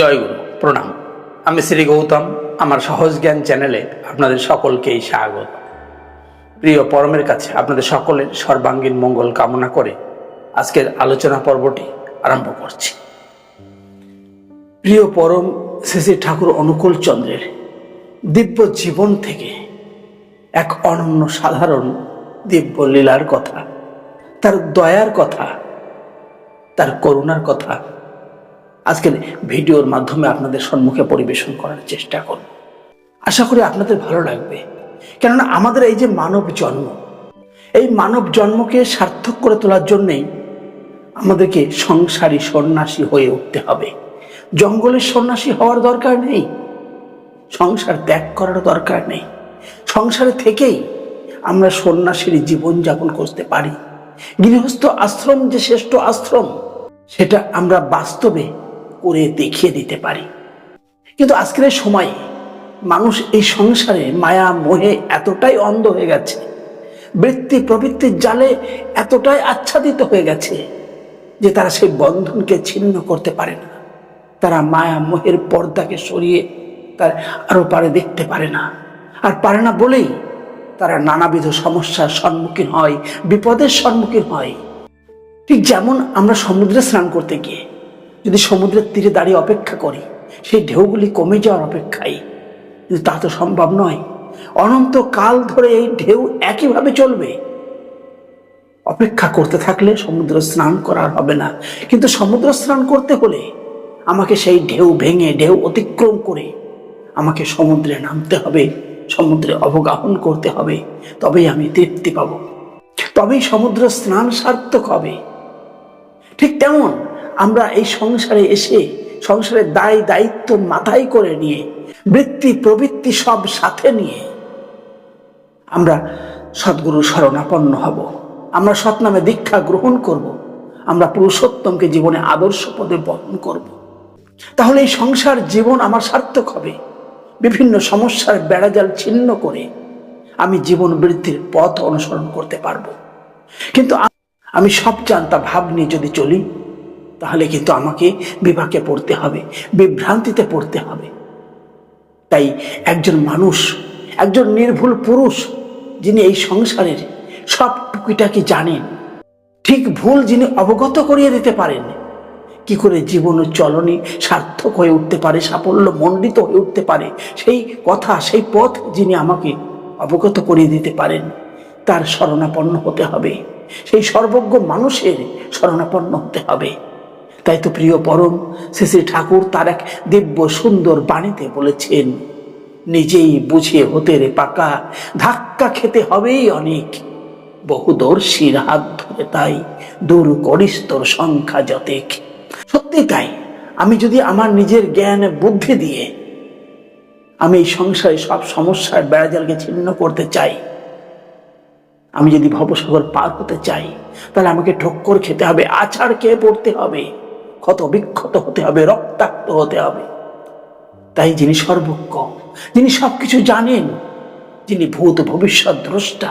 জয় গুরু, প্রণাম। আমি শ্রী গৌতম, আমার সহজ জ্ঞান চ্যানেলে আপনাদের সকলকেই স্বাগত। প্রিয় পরমের কাছে আপনাদের সকলের সর্বাঙ্গীন মঙ্গল কামনা করে আজকের আলোচনা পর্বটি আরম্ভ করছি। প্রিয় পরম শ্রী ঠাকুর অনুকূল চন্দ্রের দিব্য জীবন থেকে এক অনন্য সাধারণ দিব্য লীলার কথা, তার দয়ার কথা, তার করুণার কথা আজকের ভিডিওর মাধ্যমে আপনাদের সম্মুখে পরিবেশন করার চেষ্টা করব। আশা করি আপনাদের ভালো লাগবে। কেননা আমাদের এই যে মানব জন্ম, এই মানব জন্মকে সার্থক করে তোলার জন্যেই আমাদেরকে সংসারী সন্ন্যাসী হয়ে উঠতে হবে। জঙ্গলের সন্ন্যাসী হওয়ার দরকার নেই। সংসার ত্যাগ করার দরকার নেই। সংসারে থেকেই আমরা সন্ন্যাসীর জীবনযাপন করতে পারি। গৃহস্থ আশ্রম যে শ্রেষ্ঠ আশ্রম, সেটা আমরা বাস্তবে করে দেখিয়ে দিতে পারি। কিন্তু আজকের সময়ে মানুষ এই সংসারে মায়া, মোহে এতটাই অন্ধ হয়ে গেছে, বৃত্তি প্রবৃত্তির জালে এতটাই আচ্ছাদিত হয়ে গেছে যে তারা সেই বন্ধনকে ছিন্ন করতে পারে না। তারা মায়া, মোহের পর্দাকে সরিয়ে তার আরও পারে দেখতে পারে না। আর পারে না বলেই তারা নানাবিধ সমস্যার সম্মুখীন হয়, বিপদের সম্মুখীন হয়। ঠিক যেমন আমরা সমুদ্রে স্নান করতে গিয়ে যদি সমুদ্রের তীরে দাঁড়িয়ে অপেক্ষা করি, সেই ঢেউগুলি কমে যাওয়ার অপেক্ষায়। কিন্তু তা তো সম্ভব নয়। অনন্ত কাল ধরে এই ঢেউ একইভাবে চলবে। অপেক্ষা করতে থাকলে সমুদ্র স্নান করার হবে না। কিন্তু সমুদ্র স্নান করতে হলে আমাকে সেই ঢেউ ভেঙে, ঢেউ অতিক্রম করে আমাকে সমুদ্রে নামতে হবে, সমুদ্রে অবগাহন করতে হবে। তবেই আমি তৃপ্তি পাব। তবেই সমুদ্র স্নান সার্থক হবে। ঠিক তেমন আমরা এই সংসারে এসে সংসারের দায় দায়িত্ব মাথায় করে নিয়ে, বৃত্তি প্রবৃত্তি সব সাথে নিয়ে আমরা সদ্গুরু শরণাপন্ন হব আমরা সৎনামে দীক্ষা গ্রহণ করব। আমরা পুরুষোত্তমকে জীবনে আদর্শ পদে বহন করব। তাহলে এই সংসার জীবন আমার সার্থক হবে বিভিন্ন সমস্যার বেড়াজাল ছিন্ন করে আমি জীবন বৃদ্ধির পথ অনুসরণ করতে পারব কিন্তু আমি সব জানতা ভাব নিয়ে যদি চলি তাহলে কিন্তু আমাকে বিভাগে পড়তে হবে, বিভ্রান্তিতে পড়তে হবে। তাই একজন মানুষ, একজন নির্ভুল পুরুষ যিনি এই সংসারের সব টুকিটাকি জানেন, ঠিক ভুল যিনি অবগত করিয়ে দিতে পারেন, কি করে জীবন চলনে সার্থক হয়ে উঠতে পারে, সাফল্য মণ্ডিত হয়ে উঠতে পারে, সেই কথা, সেই পথ যিনি আমাকে অবগত করিয়ে দিতে পারেন, তার শরণাপন্ন হতে হবে। সেই সর্বজ্ঞ মানুষের শরণাপন্ন হতে হবে। তাই তো প্রিয় পরম শ্রী শ্রী ঠাকুর তার এক দিব্য সুন্দর বাণীতে বলেছেন, নিজেই বুঝে হতে রে পাকা, ধাক্কা খেতে হবেই অনেক। বহুদর্শীর হাত ধরে তাই দূর করিস তোর সংখ্যা যতেক। সত্যি তাই, আমি যদি আমার নিজের জ্ঞান, বুদ্ধি দিয়ে আমি এই সংসারে সব সমস্যার বেড়াজালকে ছিন্ন করতে চাই, আমি যদি ভবসাগর পার হতে চাই, তাহলে আমাকে ঠক্কর খেতে হবে, আছাড় খেয়ে পড়তে হবে। ক্ষত বিক্ষত হতে হবে, রক্তাক্ত হতে হবে। তাই যিনি সর্বজ্ঞ, যিনি সবকিছু জানেন, যিনি ভূত ভবিষ্যৎ দ্রষ্টা,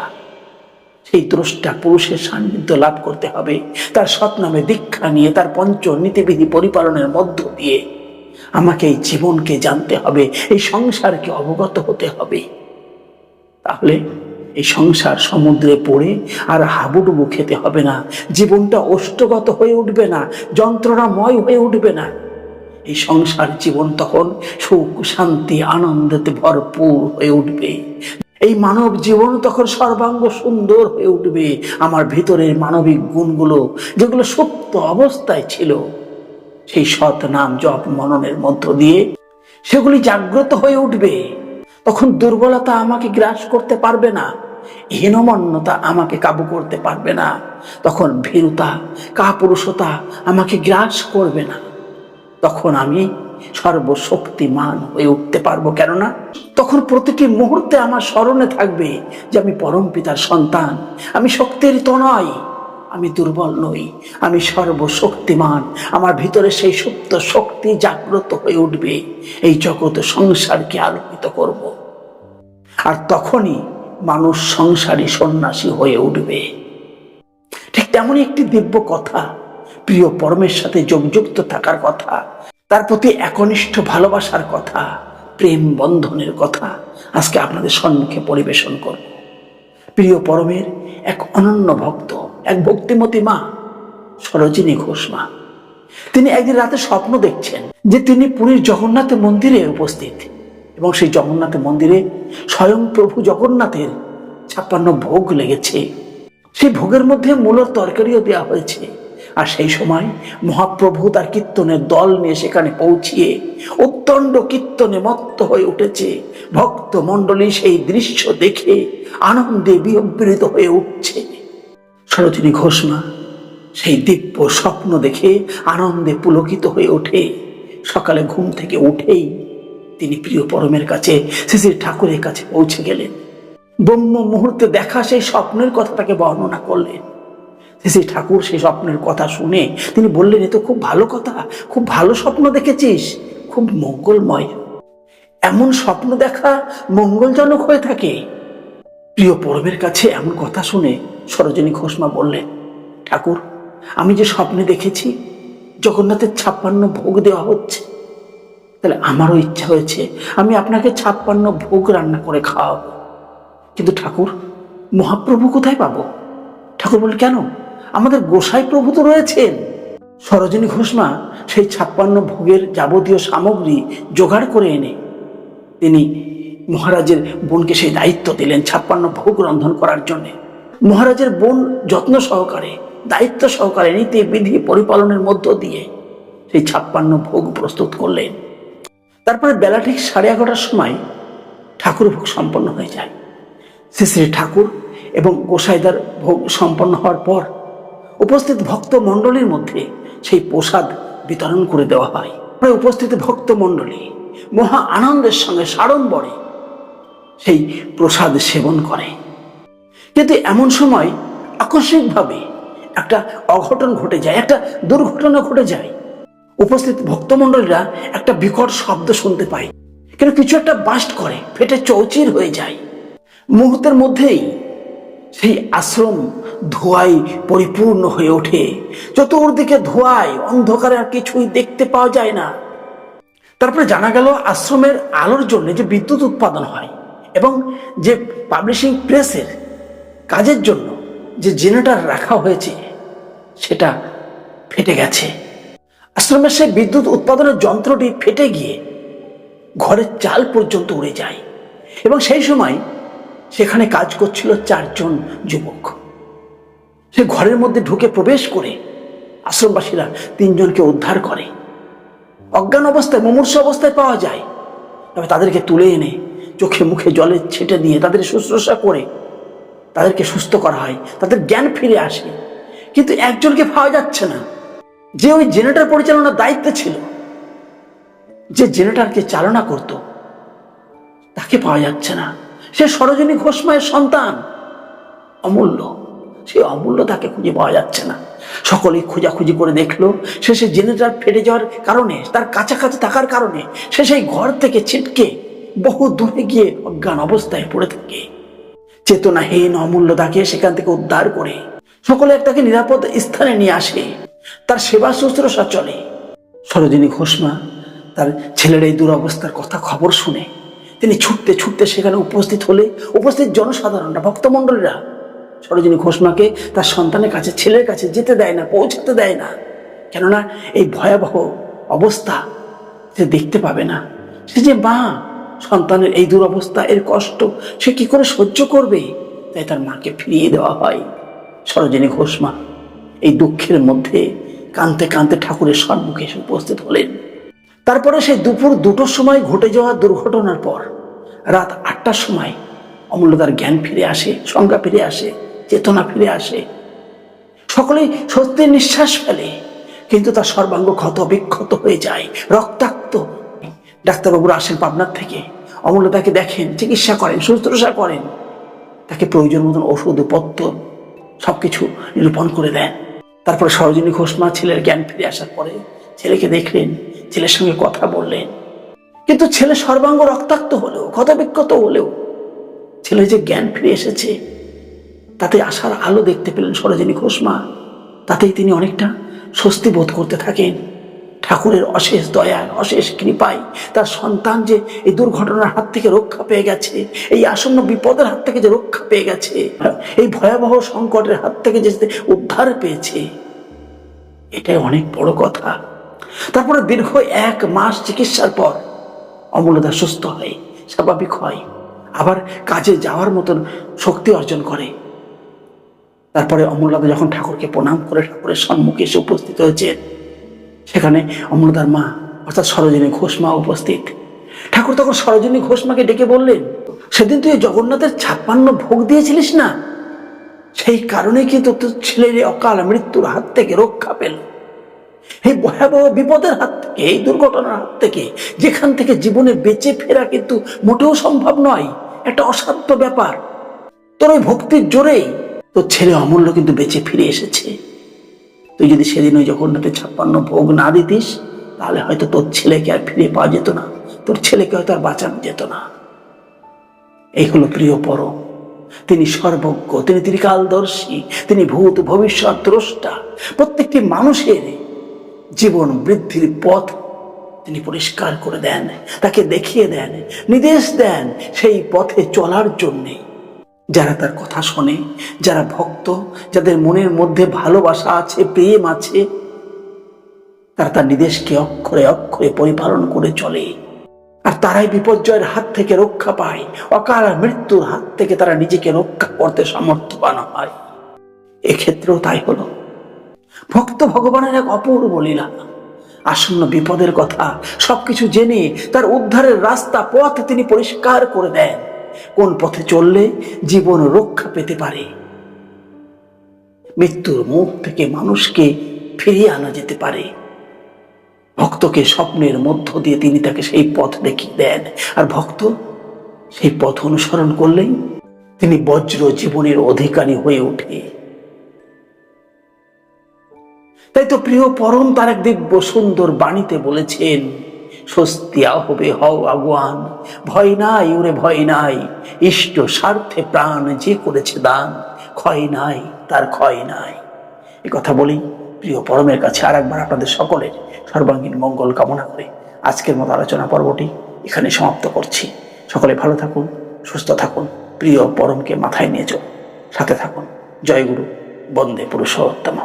সেই দ্রষ্টা পুরুষের সান্নিধ্য লাভ করতে হবে। তার সৎনামে দীক্ষা নিয়ে, তার পঞ্চ নীতিবিধি পরিপালনের মধ্য দিয়ে আমাকে এই জীবনকে জানতে হবে, এই সংসারকে অবগত হতে হবে। তাহলে এই সংসার সমুদ্রে পড়ে আর হাবুডুবু খেতে হবে না। জীবনটা অষ্টগত হয়ে উঠবে না, যন্ত্রণাময় হয়ে উঠবে না। এই সংসার জীবন তখন সুখ, শান্তি আনন্দতে ভরপুর হয়ে উঠবে। এই মানব জীবন তখন সর্বাঙ্গ সুন্দর হয়ে উঠবে। আমার ভিতরের মানবিক গুণগুলো যেগুলো সত্য অবস্থায় ছিল, সেই সৎ নাম জপ মননের মধ্য দিয়ে সেগুলি জাগ্রত হয়ে উঠবে। তখন দুর্বলতা আমাকে গ্রাস করতে পারবে না। হীনমন্যতা আমাকে কাবু করতে পারবে না তখন ভীরুতা, কাপুরুষতা আমাকে গ্রাস করবে না তখন আমি সর্বশক্তিমান হয়ে উঠতে পারব কেননা তখন প্রতিটি মুহূর্তে আমার স্মরণে থাকবে যে আমি পরম পিতার সন্তান, আমি শক্তির তো নয় আমি দুর্বল নই, আমি সর্বশক্তিমান, আমার ভিতরে সেই সুপ্ত শক্তি জাগ্রত হয়ে উঠবে, এই জগৎ সংসারকে আলোকিত করব। আর তখনই মানুষ সংসারী সন্ন্যাসী হয়ে উঠবে। ঠিক তেমনই একটি দিব্য কথা, প্রিয় পরমের সাথে যোগযুক্ত থাকার কথা, তার প্রতি একনিষ্ঠ ভালোবাসার কথা, প্রেম বন্ধনের কথা আজকে আপনাদের সম্মুখে পরিবেশন করব। প্রিয় পরমের এক অনন্য ভক্ত, এক ভক্তিমতী মা, সরোজিনী ঘোষ মা, তিনি একদিন রাতে স্বপ্ন দেখছেন যে তিনি পুরীর জগন্নাথ মন্দিরে উপস্থিত। এবং সেই জগন্নাথ মন্দিরে স্বয়ং প্রভু জগন্নাথের ছাপ্পান্ন ভোগ লেগেছে। সেই ভোগের মধ্যে মূলর তরকারিও দেওয়া হয়েছে। আর সেই সময় মহাপ্রভু তার কীর্তনের দল নিয়ে সেখানে পৌঁছিয়ে উত্তণ্ড কীর্তনে মত্ত হয়ে উঠেছে। ভক্ত মণ্ডলী সেই দৃশ্য দেখে আনন্দে বিহ্বৃত হয়ে উঠছে। সরোজিনী ঘোষমা সেই দিব্য স্বপ্ন দেখে আনন্দে পুলকিত হয়ে ওঠে। সকালে ঘুম থেকে উঠেই তিনি প্রিয় পরমের কাছে শ্রী ঠাকুরের কাছে পৌঁছে গেলেন। ব্রহ্ম মুহূর্তে দেখা সেই স্বপ্নের কথা তাকে বর্ণনা করলেন। শ্রী ঠাকুর সেই স্বপ্নের কথা শুনে তিনি বললেন, এ তো খুব ভালো কথা, খুব ভালো স্বপ্ন দেখেছিস, খুব মঙ্গলময়। এমন স্বপ্ন দেখা মঙ্গলজনক হয়ে থাকে। প্রিয় পরমের কাছে এমন কথা শুনে সরোজিনী ঘোষমা বললেন, ঠাকুর, আমি যে স্বপ্নে দেখেছি, জগন্নাথের ছাপ্পান্ন ভোগ দেওয়া হচ্ছে তাহলে আমারও ইচ্ছা হয়েছে আমি আপনাকে ছাপ্পান্ন ভোগ রান্না করে খাওয়াবো। কিন্তু ঠাকুর, মহাপ্রভু কোথায় পাবো? ঠাকুর বলে কেন? আমাদের গোসাই প্রভু তো রয়েছেন। সরোজিনী ঘোষমা সেই ছাপ্পান্ন ভোগের যাবতীয় সামগ্রী জোগাড় করে এনে তিনি মহারাজের বোনকে সেই দায়িত্ব দিলেন ছাপ্পান্ন ভোগ রন্ধন করার জন্য। মহারাজের বোন যত্ন সহকারে, দায়িত্ব সহকারে নীতি বিধি পরিপালনের মধ্য দিয়ে সেই ছাপ্পান্ন ভোগ প্রস্তুত করলেন। তারপরে বেলা ঠিক সাড়ে এগারোটার সময় ঠাকুর ভোগ সম্পন্ন হয়ে যায়। শ্রী শ্রী ঠাকুর এবং গোসাইদার ভোগ সম্পন্ন হওয়ার পর উপস্থিত ভক্ত মণ্ডলীর মধ্যে সেই প্রসাদ বিতরণ করে দেওয়া হয়। প্রায় উপস্থিত ভক্ত মণ্ডলী মহা আনন্দের সঙ্গে সাড়ম্বরে সেই প্রসাদ সেবন করে। কিন্তু এমন সময় আকস্মিকভাবে একটা অঘটন ঘটে যায়, একটা দুর্ঘটনা ঘটে যায়। উপস্থিত ভক্তমণ্ডলীরা একটা বিকট শব্দ শুনতে পায়। কিন্তু কিছু একটা বাস্ট করে, ফেটে চৌচির হয়ে যায়। মুহূর্তের মধ্যেই সেই আশ্রম ধোঁয়ায় পরিপূর্ণ হয়ে ওঠে। চতুর্দিকে ধোঁয়ায় অন্ধকারে আর কিছুই দেখতে পাওয়া যায় না। তারপরে জানা গেল আশ্রমের আলোর জন্য যে বিদ্যুৎ উৎপাদন হয় এবং যে পাবলিশিং প্রেসের কাজের জন্য যে জেনারেটর রাখা হয়েছে, সেটা ফেটে গেছে। আশ্রমের সেই বিদ্যুৎ উৎপাদনের যন্ত্রটি ফেটে গিয়ে ঘরের চাল পর্যন্ত উড়ে যায়। এবং সেই সময় সেখানে কাজ করছিল চারজন যুবক। সে ঘরের মধ্যে ঢুকে প্রবেশ করে আশ্রমবাসীরা তিনজনকে উদ্ধার করে। অজ্ঞান অবস্থায়, মুমূর্ষ অবস্থায় পাওয়া যায়। তবে তাদেরকে তুলে এনে চোখে মুখে জলে ছেটে দিয়ে তাদের শুশ্রূষা করে তাদেরকে সুস্থ করা হয়। তাদের জ্ঞান ফিরে আসে। কিন্তু একজনকে পাওয়া যাচ্ছে না। যে ওই জেনারেটর পরিচালনার দায়িত্বে ছিল, যে জেনারেটরকে চালনা করত, তাকে পাওয়া যাচ্ছে না। সে সরোজিনী ঘোষমায়ের সন্তান, অমূল্য। সেই অমূল্য তাকে খুঁজে পাওয়া যাচ্ছে না। সকলেই খোঁজাখুঁজি করে দেখল, সে সেই জেনারেটর ফেটে যাওয়ার কারণে, তার কাছাকাছি থাকার কারণে, সে সেই ঘর থেকে ছিটকে বহু দূরে গিয়ে অজ্ঞান অবস্থায় পড়ে থাকে। চেতনাহীন অমূল্য তাকে সেখান থেকে উদ্ধার করে, সকলে তাকে নিরাপদ স্থানে নিয়ে আসে। তার সেবা শুশ্রূষা চলে। সরোজিনী ঘোষমা, তার ছেলের এই দুরবস্থার কথা খবর শুনে তিনি ছুটতে ছুটতে সেখানে উপস্থিত হলে উপস্থিত জনসাধারণরা, ভক্তমণ্ডলীরা, সরোজিনী ঘোষমাকে তার সন্তানের কাছে, ছেলের কাছে যেতে দেয় না, পৌঁছাতে দেয় না। কেননা এই ভয়াবহ অবস্থা সে দেখতে পাবে না। সে যে মা, সন্তানের এই দুরবস্থা, এর কষ্ট সে কি করে সহ্য করবে? তাই তার মাকে ফিরিয়ে দেওয়া হয়। সরোজিনী ঘোষমা এই দুঃখের মধ্যে কানতে কানতে ঠাকুরের সম্মুখে এসে উপস্থিত হলেন। তারপরে সেই দুপুর দুটোর সময় ঘটে যাওয়া দুর্ঘটনার পর রাত আটটার সময় অমূল্যতার জ্ঞান ফিরে আসে, সংজ্ঞা ফিরে আসে, চেতনা ফিরে আসে। সকলেই সত্যির নিঃশ্বাস ফেলে, কিন্তু তার সর্বাঙ্গ ক্ষত বিক্ষত হয়ে যায়, রক্তাক্ত। ডাক্তারবাবুরা আসেন পাবনার থেকে। অমূল্য তাকে দেখেন, চিকিৎসা করেন, শুশ্রূষা করেন। তাকে প্রয়োজন মতন ওষুধ, পত্র সবকিছু নিরূপণ করে দেন। তারপরে সরোজিনী ঘোষ মা ছেলের জ্ঞান ফিরে আসার পরে ছেলেকে দেখলেন, ছেলের সঙ্গে কথা বললেন। কিন্তু ছেলে সর্বাঙ্গ রক্তাক্ত হলেও, ক্ষতবিক্ষত হলেও ছেলে যে জ্ঞান ফিরে এসেছে, তাতে আসার আলো দেখতে পেলেন সরোজিনী ঘোষ মা তাতেই তিনি অনেকটা স্বস্তি বোধ করতে থাকেন। ঠাকুরের অশেষ দয়ায়, অশেষ কৃপায় তার সন্তান যে এই দুর্ঘটনার হাত থেকে রক্ষা পেয়ে গেছে, এই আসন্ন বিপদের হাত থেকে যে রক্ষা পেয়ে গেছে, এই ভয়াবহ সংকটের হাত থেকে যে উদ্ধার পেয়েছে, এটাই অনেক বড় কথা। তারপরে দীর্ঘ এক মাস চিকিৎসার পর অমূল্যদা সুস্থ হয়, স্বাভাবিক হয়, আবার কাজে যাওয়ার মতন শক্তি অর্জন করে। তারপরে অমূল্যদা যখন ঠাকুরকে প্রণাম করে, ঠাকুরের সম্মুখে এসে উপস্থিত হয়েছে সেখানে অমূল্যদার মা, অর্থাৎ সরোজিনী ঘোষ মা উপস্থিত। ঠাকুর তখন সরোজিনী ঘোষ মাকে ডেকে বললেন, সেদিন তুই জগন্নাথের ছাপ্পান্ন ভোগ দিয়েছিলিস না? সেই কারণে কিন্তু তোর ছেলের অকাল মৃত্যুর হাত থেকে রক্ষা পেল? এই ভয়াবহ বিপদের হাত থেকে, এই দুর্ঘটনার হাত থেকে, যেখান থেকে জীবনে বেঁচে ফেরা কিন্তু মোটেও সম্ভব নয়। একটা অসাধ্য ব্যাপার। তোর ওই ভক্তির জোরেই তোর ছেলে অমূল্য কিন্তু বেঁচে ফিরে এসেছে। তুই যদি সেদিন ওই জগন্নাথের ছাপ্পান্ন ভোগ না দিতিস, তাহলে হয়তো তোর ছেলেকে আর ফিরে পাওয়া যেত না। তোর ছেলেকে হয়তো আর বাঁচানো যেত না। এই হলো প্রিয় পরম। তিনি সর্বজ্ঞ, তিনি ত্রিকালদর্শী, তিনি ভূত, ভবিষ্যৎ, দ্রষ্টা। প্রত্যেকটি মানুষের জীবন বৃদ্ধির পথ তিনি পরিষ্কার করে দেন, তাকে দেখিয়ে দেন, নির্দেশ দেন সেই পথে চলার জন্যে। যারা তার কথা শোনে, যারা ভক্ত, যাদের মনের মধ্যে ভালোবাসা আছে, প্রেম আছে, তারা তার নির্দেশকে অক্ষরে অক্ষরে পরিপালন করে চলে। আর তারাই বিপর্যয়ের হাত থেকে রক্ষা পায়। অকাল মৃত্যুর হাত থেকে তারা নিজেকে রক্ষা করতে সামর্থ্যবান হয়। এক্ষেত্রেও তাই হলো। ভক্ত ভগবানের এক অপূর্ব লীলা। আসন্ন বিপদের কথা সবকিছু জেনে তার উদ্ধারের রাস্তা, পথ তিনি পরিষ্কার করে দেন। কোন পথে চললে জীবন রক্ষা পেতে পারে? মৃত্যুর মুখ থেকে মানুষকে ফিরিয়ে আনা যেতে পারে। ভক্তকে স্বপ্নের মধ্য দিয়ে তিনি তাকে সেই পথ দেখিয়ে দেন। আর ভক্ত সেই পথ অনুসরণ করলেই তিনি বজ্র জীবনের অধিকারী হয়ে ওঠে। তাই তো প্রিয় পরম তার এক দিব্য সুন্দর বাণীতে বলেছেন স্বস্তিয়া হবে হও আগুয়ান। ভয় নাই ওরে ভয় নাই। ইষ্ট স্বার্থে প্রাণ যে করেছে দান, ক্ষয় নাই, তার ক্ষয় নাই। এ কথা বলি, প্রিয় পরমের কাছে আর একবার আপনাদের সকলের সর্বাঙ্গীন মঙ্গল কামনা করে আজকের মতো আলোচনা পর্বটি এখানে সমাপ্ত করছি। সকলে ভালো থাকুন, সুস্থ থাকুন, প্রিয় পরমকে মাথায় নিয়ে চলুন, সাথে থাকুন। জয় গুরু বন্দে পুরুষোত্তম